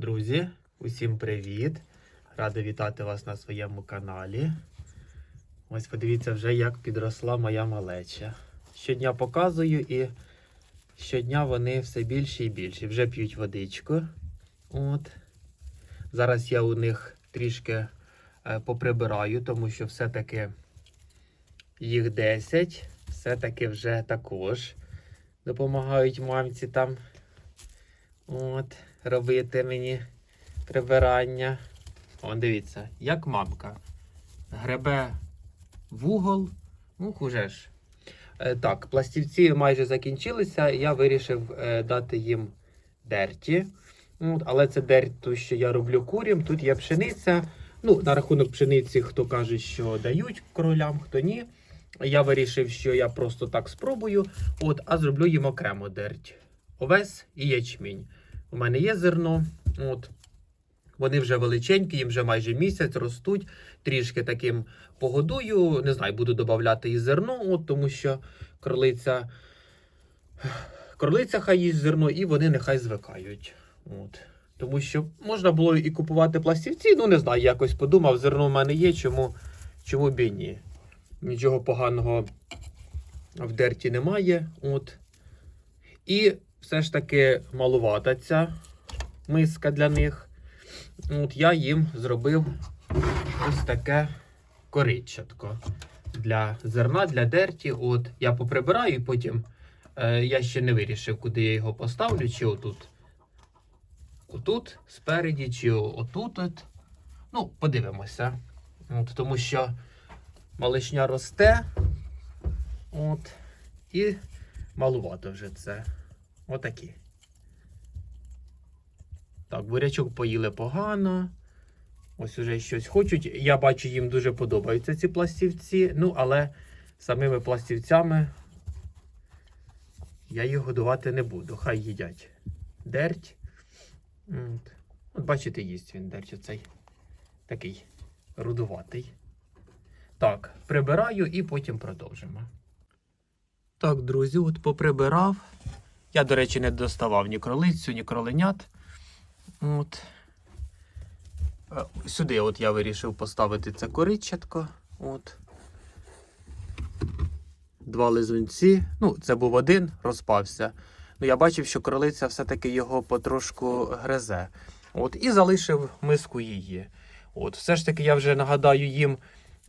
Друзі, усім привіт! Радий вітати вас на своєму каналі. Ось подивіться вже, як підросла моя малеча. Щодня показую і щодня вони все більше і більше. Вже п'ють водичку. От. Зараз я у них трішки е, поприбираю, тому що все-таки їх 10. Все-таки вже також допомагають мамці там. От, робити мені прибирання. О, дивіться, як мамка. Гребе в угол. Ну, хуже ж. Е, так, пластівці майже закінчилися. Я вирішив е, дати їм дерті. От, але це дерть, то, що я роблю курям. Тут є пшениця. Ну, на рахунок пшениці, хто каже, що дають королям, хто ні. Я вирішив, що я просто так спробую, от, а зроблю їм окремо дерть. Овес і ячмінь. У мене є зерно. От. Вони вже величенькі, їм вже майже місяць ростуть. Трішки таким погодую. Не знаю, буду додати і зерно, от, тому що кролиця. Кролиця хай їсть зерно, і вони нехай звикають. От. Тому що можна було і купувати пластівці, ну не знаю, якось подумав, зерно в мене є, чому, чому б і ні. Нічого поганого в дерті немає. От. І все ж таки малувата ця миска для них. От я їм зробив ось таке коричатко для зерна, для дерті. От я поприбираю і потім е, я ще не вирішив, куди я його поставлю, чи отут. Отут, спереді, чи отут. От. Ну, подивимося. От, тому що малишня росте. От. І малувато вже це. Отакі. Так, бурячок поїли погано. Ось уже щось хочуть. Я бачу, їм дуже подобаються ці пластівці. Ну, але самими пластівцями я їх годувати не буду. Хай їдять дерть. От, От бачите, їсть він дерть оцей такий рудуватий. Так, прибираю і потім продовжимо. Так, друзі, от поприбирав. Я, до речі, не доставав ні кролицю, ні кроленят. От. Е, Сюди от я вирішив поставити це коричатко. От. Два лизунці. Ну, це був один, розпався. Ну, я бачив, що кролиця все-таки його потрошку гризе. От, і залишив миску її. От, все ж таки, я вже нагадаю їм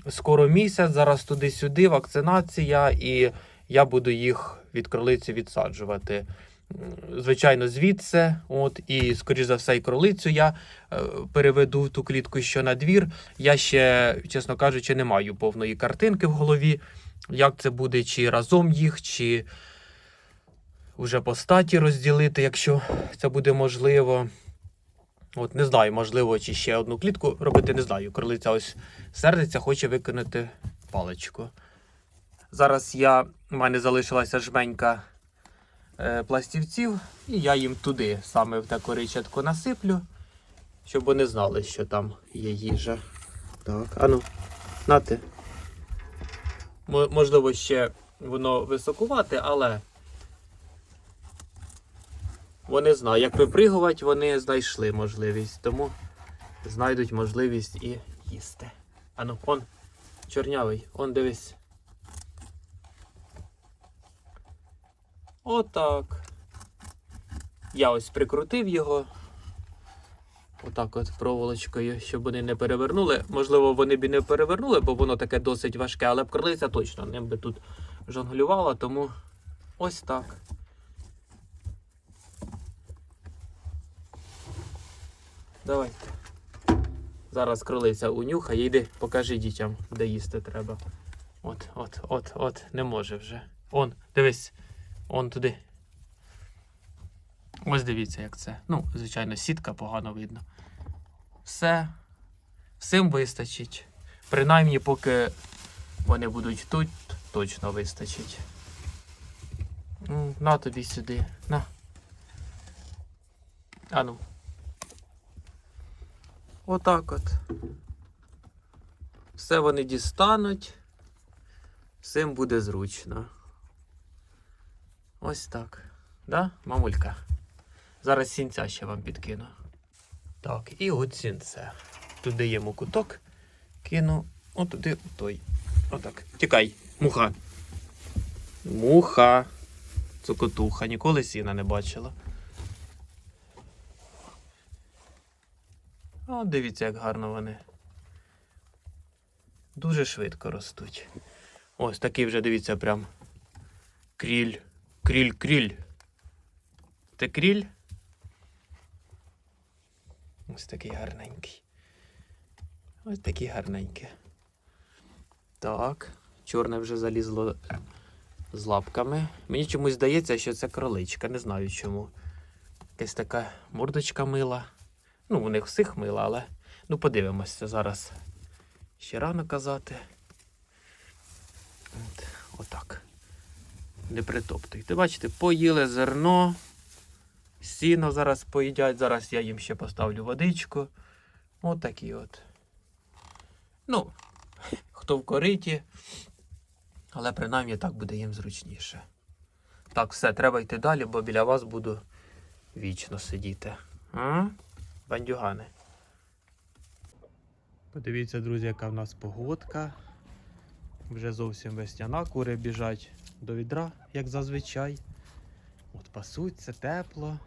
скоро місяць, зараз туди-сюди, вакцинація, і я буду їх від кролиці відсаджувати. Звичайно, звідси, от, і, скоріш за все, і кролицю я е, переведу в ту клітку, що на двір. Я ще, чесно кажучи, не маю повної картинки в голові, як це буде, чи разом їх, чи вже по статі розділити, якщо це буде можливо. От не знаю, можливо, чи ще одну клітку робити, не знаю. Кролиця ось сердиться, хоче викинути паличку. Зараз я, у мене залишилася жменька е, пластівців, і я їм туди саме в те коричатко насиплю, щоб вони знали, що там є їжа. Так, ану, нати. Можливо, ще воно високувате, але вони знають, як випригувати, вони знайшли можливість, тому знайдуть можливість і їсти. Ану, он, чорнявий, он дивись. Отак. Я ось прикрутив його. Отак от проволочкою, щоб вони не перевернули. Можливо, вони б і не перевернули, бо воно таке досить важке, але б крилиця точно ним би тут жонглювала, тому ось так. Давайте. Зараз кролиця унюхає, йди, покажи дітям, де їсти треба. От, от, от, от, не може вже. Он, дивись, он туди. Ось дивіться, як це. Ну, звичайно, сітка погано видно. Все. Всім вистачить. Принаймні, поки вони будуть тут, точно вистачить. Ну, На тобі сюди. На. Ану. Отак от. Все вони дістануть. Всім буде зручно. Ось так. Да, мамулька? Зараз сінця ще вам підкину. Так, і от сінце. Туди йому куток, кину, отуди той. Отак. Тікай, муха. Муха. Цокотуха, ніколи сіна не бачила. О, дивіться, як гарно вони. Дуже швидко ростуть. Ось такий вже, дивіться, прям кріль, кріль, кріль. Це кріль? Ось такий гарненький. Ось такий гарненький. Так, чорне вже залізло з лапками. Мені чомусь здається, що це кроличка, не знаю чому. Якась така мордочка мила. Ну, у них всіх мила, але ну подивимося зараз. Ще рано казати. От, отак. Не притоптуйте. Бачите, поїли зерно, сіно зараз поїдять. Зараз я їм ще поставлю водичку. Отакі от. Ну, хто в кориті, але принаймні так буде їм зручніше. Так, все, треба йти далі, бо біля вас буду вічно сидіти. А? Бандюгани. Подивіться, друзі, яка в нас погодка. Вже зовсім весняна, кури біжать до відра, як зазвичай. От пасуться, тепло.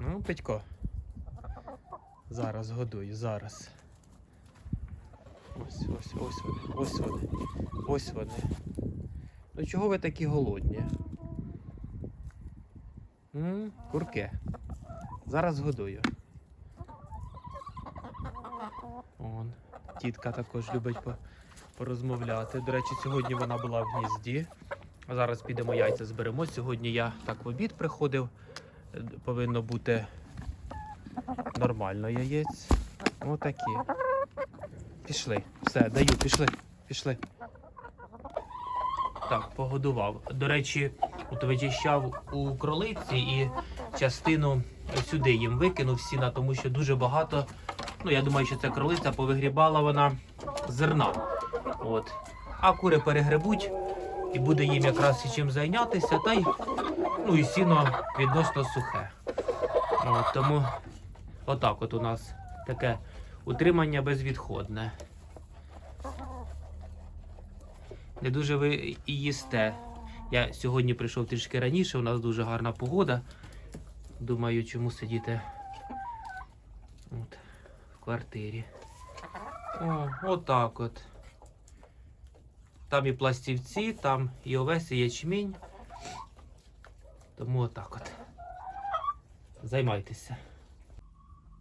Ну, Петько. Зараз годую, зараз. Ось, ось, ось вони, ось вони, ось вони. Ну чого ви такі голодні? М? Курки. Зараз годую. Он. Тітка також любить по- порозмовляти. До речі, сьогодні вона була в гнізді. А зараз підемо яйця зберемо. Сьогодні я так в обід приходив. Повинно бути нормально яєць. Отакі. Пішли. Все, даю, пішли, пішли. Так, погодував. До речі, от вичищав у кролиці і частину сюди їм викинув сіна, тому що дуже багато. Ну, я думаю, що це кролиця повигрібала вона зерна. От. А кури перегребуть і буде їм якраз і чим зайнятися, та й ну і сіно відносно сухе. От, тому отак от у нас таке утримання безвідходне. Не дуже ви і їсте. Я сьогодні прийшов трішки раніше, у нас дуже гарна погода. Думаю, чому сидіти от, в квартирі. О, отак от. Там і пластівці, там і овес, і ячмінь. Тому отак от. Займайтеся.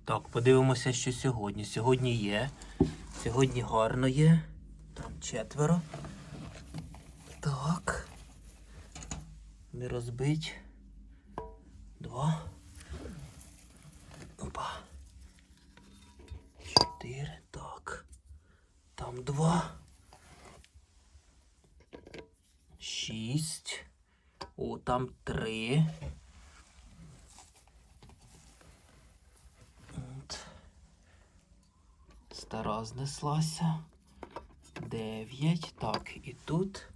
Так, подивимося, що сьогодні. Сьогодні є. Сьогодні гарно є. Там четверо. Так. Не розбить. Два. Опа. Чотири. Так. Там два. Шість. О, там три. Стара знеслася. Дев'ять. Так, і тут.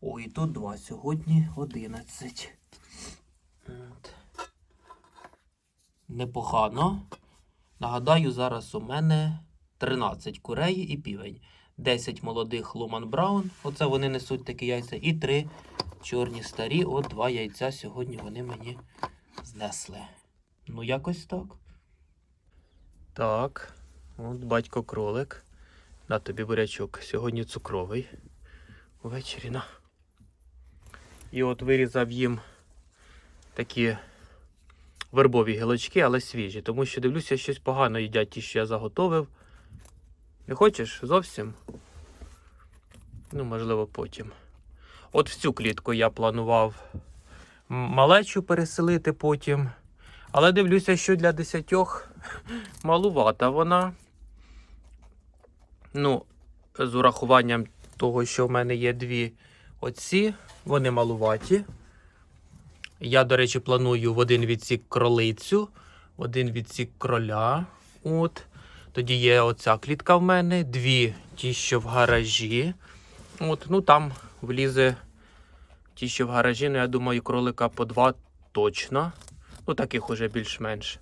О, і тут два. Сьогодні одинадцять. Непогано. Нагадаю, зараз у мене 13 курей і півень. 10 молодих Луман Браун. Оце вони несуть такі яйця. І 3 чорні старі. От два яйця сьогодні вони мені знесли. Ну, якось так. Так. От батько кролик. На тобі бурячок. Сьогодні цукровий. Увечері на. І от вирізав їм такі вербові гілочки, але свіжі. Тому що дивлюся, щось погано їдять ті, що я заготовив. Не хочеш зовсім? Ну, можливо, потім. От в цю клітку я планував малечу переселити потім. Але дивлюся, що для десятьох малувата вона. Ну, з урахуванням того, що в мене є дві оці, вони малуваті. Я, до речі, планую в один відсік кролицю, в один відсік кроля. От. Тоді є оця клітка в мене, дві ті, що в гаражі. От, ну там влізе ті, що в гаражі, ну я думаю, кролика по два точно. Ну, таких уже більш-менш.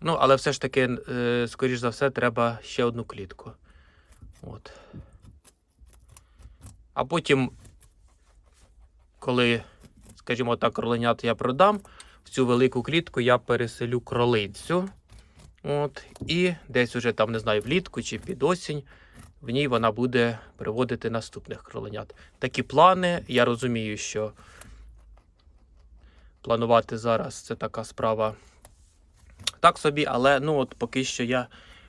Ну, але все ж таки, е, скоріш за все, треба ще одну клітку. От. А потім, коли, скажімо так, кроленят я продам, в цю велику клітку я переселю кролицю. От, і десь уже там, не знаю, влітку чи під осінь, в ній вона буде приводити наступних кроленят. Такі плани, я розумію, що планувати зараз це така справа так собі, але ну от поки що я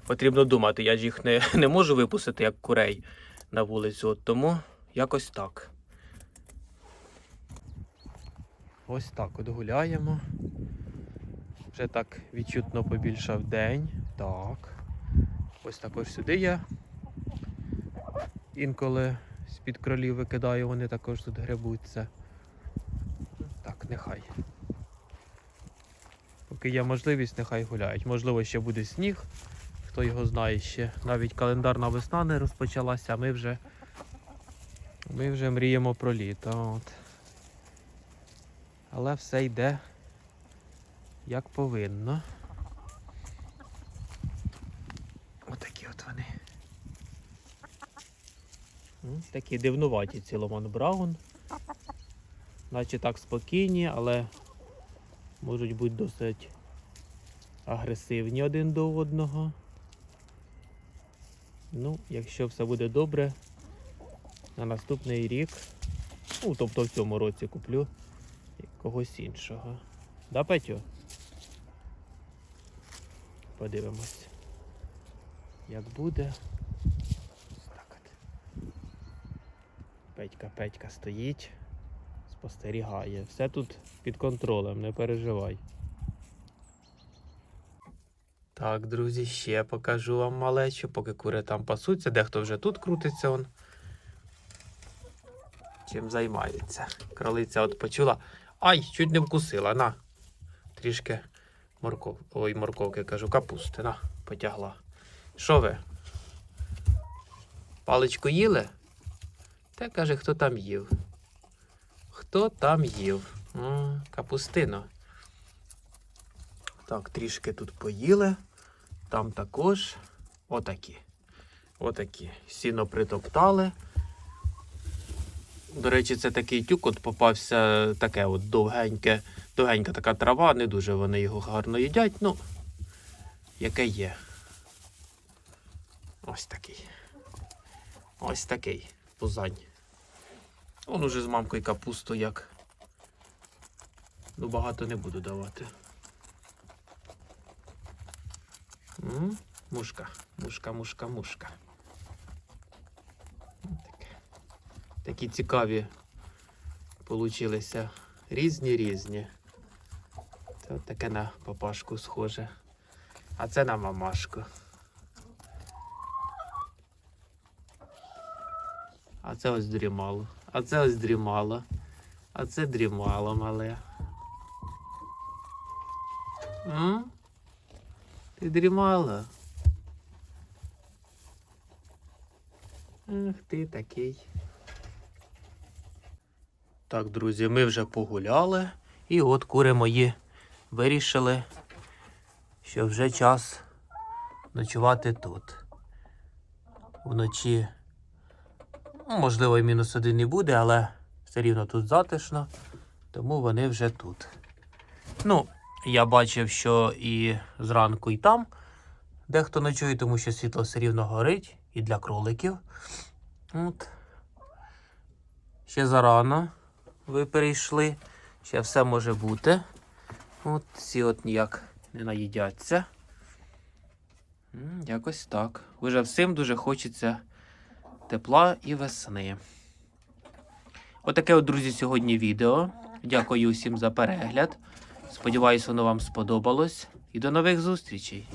потрібно думати. Я ж їх не, не можу випустити як курей на вулицю. От тому якось так. Ось так от гуляємо. Вже так відчутно побільшав день. Так. Ось також сюди я інколи з-під кролів викидаю, вони також тут гребуться. Так, нехай. Поки є можливість, нехай гуляють. Можливо, ще буде сніг, хто його знає ще. Навіть календарна весна не розпочалася, а ми вже, ми вже мріємо про літо. От. Але все йде як повинно. Отакі от вони. Такі дивнуваті ці Ломан Браун. Наче так спокійні, але можуть бути досить агресивні один до одного. Ну, якщо все буде добре, на наступний рік, ну, тобто в цьому році куплю когось іншого. Да, Петю? Подивимось, як буде. Петька, Петька стоїть спостерігає. Все тут під контролем, не переживай. Так, друзі, ще покажу вам малечу, поки кури там пасуться, дехто вже тут крутиться он. Чим займається. Кролиця от почула. Ай, чуть не вкусила, на. Трішки морков... Ой, морковки кажу, капусти, на, потягла. Що ви? Паличку їли? Та каже, хто там їв. Хто там їв? М, Капустино. Так, трішки тут поїли. Там також отакі. Отакі. Сіно притоптали. До речі, це такий тюк, от попався таке от довгеньке, довгенька така трава, не дуже вони його гарно їдять, ну, яке є. Ось такий. Ось такий. Пузань. Он уже з мамкою капусту як. Ну, багато не буду давати. М, Мушка, мушка, мушка, мушка. М, таке. Такі цікаві получилися. Різні різні. Це от таке на папашку схоже. А це на мамашку. А це ось дрімало. А це ось дрімало. А це дрімало мале. М? Ти дрімала? Ах ти такий. Так, друзі, ми вже погуляли. І от кури мої вирішили, що вже час ночувати тут. Вночі Ну, Можливо, і мінус один і буде, але все рівно тут затишно, тому вони вже тут. Ну, я бачив, що і зранку, і там дехто ночує, тому що світло все рівно горить і для кроликів. От. Ще зарано ви перейшли. Ще все може бути. От ці от ніяк не наїдяться. Якось так. Уже всім дуже хочеться тепла і весни. Отаке, от, друзі, сьогодні відео. Дякую усім за перегляд. Сподіваюсь, воно вам сподобалось. І до нових зустрічей!